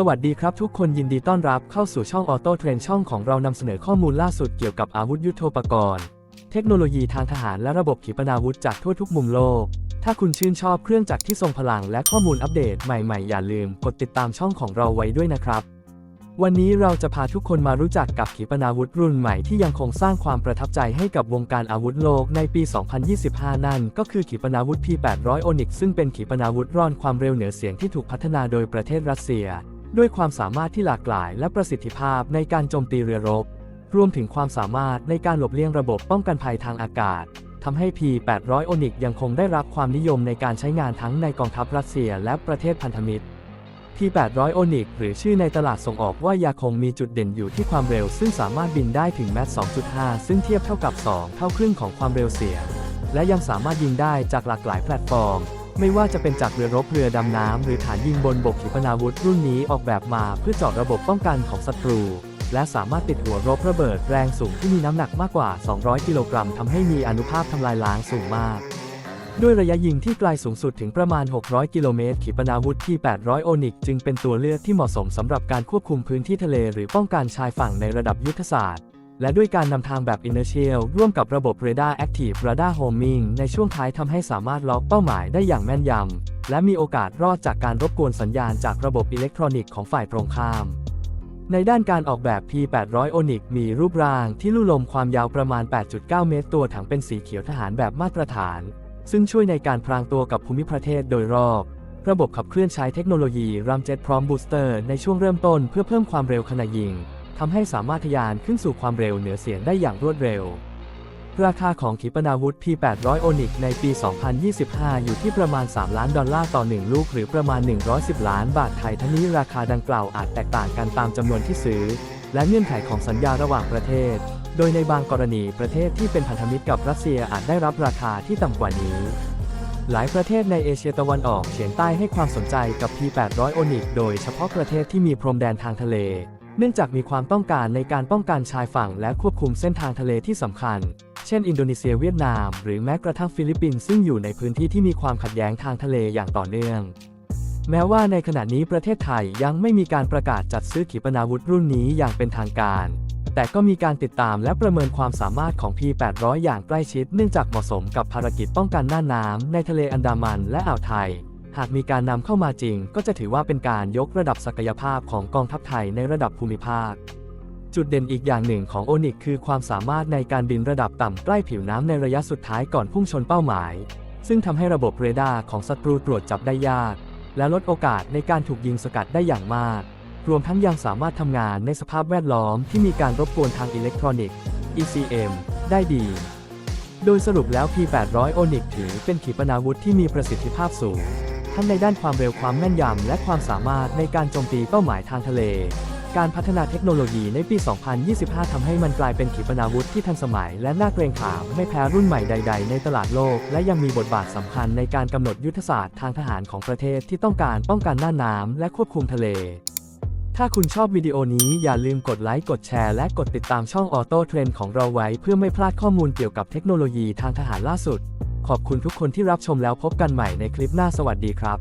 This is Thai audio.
สวัสดีครับทุกคนยินดีต้อนรับเข้าสู่ช่องออโต้เทรนช่องของเรานำเสนอข้อมูลล่าสุดเกี่ยวกับอาวุธยุโทโธปกรณ์ เทคโนโลยีทางทหารและระบบขีปนาวุธจากทั่วทุกมุมโลก ถ้าคุณชื่นชอบเครื่องจักรที่ทรงพลังและข้อมูลอัปเดตใหม่ๆ อย่าลืมกดติดตามช่องของเราไว้ด้วยนะครับ วันนี้เราจะพาทุกคนมารู้จักกับขีปนาวุธรุ่นใหม่ที่ยังคงสร้างความประทับใจให้กับวงการอาวุธโลกในปี 2025 นั่นก็คือขีปนาวุธ P800 Onyx ซึ่งเป็นขีปนาวุธร่อนความเร็วเหนือเสียงที่ถูกพัฒนาโดยประเทศรัสเซีย ด้วยความสามารถที่หลากหลายและประสิทธิภาพในการโจมตีเรือรบ รวมถึงความสามารถในการหลบเลี่ยงระบบป้องกันภัยทางอากาศทำให้ P800 Onyx ยังคงได้รับความนิยมในการใช้งานทั้งในกองทัพรัสเซียและประเทศพันธมิตร P800 Onyx หรือชื่อในตลาดส่งออกว่ายาคงมีจุดเด่นอยู่ที่ความเร็ว ซึ่งสามารถบินได้ถึงแมต2.5 ซึ่งเทียบเท่ากับ 2 เท่าครึ่งของความเร็วเสียง และยังสามารถยิงได้จากหลากหลายแพลตฟอร์ม ไม่ว่าจะเป็นจากเรือรบเรือดำน้ำหรือฐานยิงบนบกขีปนาวุธรุ่นนี้ออกแบบมาเพื่อเจาะระบบป้องกันของศัตรู และสามารถติดหัวรบระเบิดแรงสูงที่มีน้ำหนักมากกว่า 200 กิโลกรัมทำให้มีอนุภาพทำลายล้างสูงมาก ด้วยระยะยิงที่ไกลสูงสุดถึงประมาณ 600 กิโลเมตรขีปนาวุธที่ 800 โอนิก จึงเป็นตัวเลือกที่เหมาะสมสำหรับการควบคุมพื้นที่ทะเลหรือป้องกันชายฝั่งในระดับยุทธศาสตร์ และด้วยการนำทางแบบ Inertial ร่วมกับระบบ Radar Active Radar Homing ในช่วงท้ายทำให้สามารถล็อกเป้าหมายได้อย่างแม่นยำ และมีโอกาสรอดจากการรบกวนสัญญาณจากระบบอิเล็กทรอนิกส์ของฝ่ายตรงข้าม ในด้านการออกแบบ P800 Onyx มีรูปร่างที่ลู่ลมความยาวประมาณ 8.9 เมตร ตัวถังเป็นสีเขียวทหารแบบมาตรฐาน ซึ่งช่วยในการพรางตัวกับภูมิประเทศโดยรอบระบบขับเคลื่อนใช้เทคโนโลยีรัมเจ็ตพร้อมบูสเตอร์ในช่วงเริ่มต้นเพื่อเพิ่มความเร็วขณะยิง ทำให้สามารถทะยานขึ้นสู่ความเร็วเหนือเสียงได้อย่างรวดเร็ว ราคาของขีปนาวุธ P800 Onyx ในปี 2025 อยู่ที่ประมาณ 3 ล้านดอลลาร์ต่อ 1 ลูก หรือประมาณ 110 ล้านบาทไทยทั้งนี้ราคาดังกล่าวอาจแตกต่างกันตามจำนวนที่ซื้อ และเงื่อนไขของสัญญาระหว่างประเทศ โดยในบางกรณีประเทศที่เป็นพันธมิตรกับรัสเซียอาจได้รับราคาที่ต่ำกว่านี้หลายประเทศในเอเชียตะวันออกเฉียงใต้ให้ความสนใจกับ P800 Onyx โดยเฉพาะประเทศที่มีพรมแดนทางทะเล เนื่องจากมีความต้องการในการป้องกันชายฝั่งและควบคุมเส้นทางทะเลที่สำคัญ เช่น อินโดนีเซียเวียดนาม หรือแม้กระทั่งฟิลิปปินส์ซึ่งอยู่ในพื้นที่ที่มีความขัดแย้งทางทะเลอย่างต่อเนื่อง แม้ว่าในขณะนี้ประเทศไทยยังไม่มีการประกาศจัดซื้อขีปนาวุธรุ่นนี้อย่างเป็นทางการ แต่ก็มีการติดตามและประเมินความสามารถของ P800 อย่างใกล้ชิด เนื่องจากเหมาะสมกับภารกิจป้องกันหน้าน้ำในทะเลอันดามันและอ่าวไทย หากมีการนำเข้ามาจริง ก็จะถือว่าเป็นการยกระดับศักยภาพของกองทัพไทยในระดับภูมิภาค จุดเด่นอีกอย่างหนึ่งของโอนิกคือความสามารถในการบินระดับต่ำใกล้ผิวน้ำในระยะสุดท้ายก่อนพุ่งชนเป้าหมาย ซึ่งทำให้ระบบเรดาร์ของศัตรูตรวจจับได้ยาก และลดโอกาสในการถูกยิงสกัดได้อย่างมาก รวมทั้งยังสามารถทำงานในสภาพแวดล้อมที่มีการรบกวนทางอิเล็กทรอนิกส์ ECM ได้ดีโดยสรุปแล้ว P800 Onyx ถือเป็นขีปนาวุธที่มีประสิทธิภาพสูง ทั้งในด้านความเร็วความแม่นยำ และความสามารถในการโจมตีเป้าหมายทางทะเล การพัฒนาเทคโนโลยีในปี 2025 ทำให้มันกลายเป็นขีปนาวุธที่ทันสมัย และน่าเกรงขามไม่แพ้รุ่นใหม่ใด ๆ ในตลาดโลก และยังมีบทบาทสำคัญในการกำหนดยุทธศาสตร์ทางทหารของประเทศที่ต้องการป้องกันหน้าน้ำและควบคุมทะเลถ้าคุณชอบวิดีโอนี้อย่าลืมกดไลค์ กดแชร์ และกดติดตามช่องออโต้เทรนของเราไว้ เพื่อไม่พลาดข้อมูลเกี่ยวกับเทคโนโลยีทางทหารล่าสุด ขอบคุณทุกคนที่รับชมแล้วพบกันใหม่ในคลิปหน้าสวัสดีครับ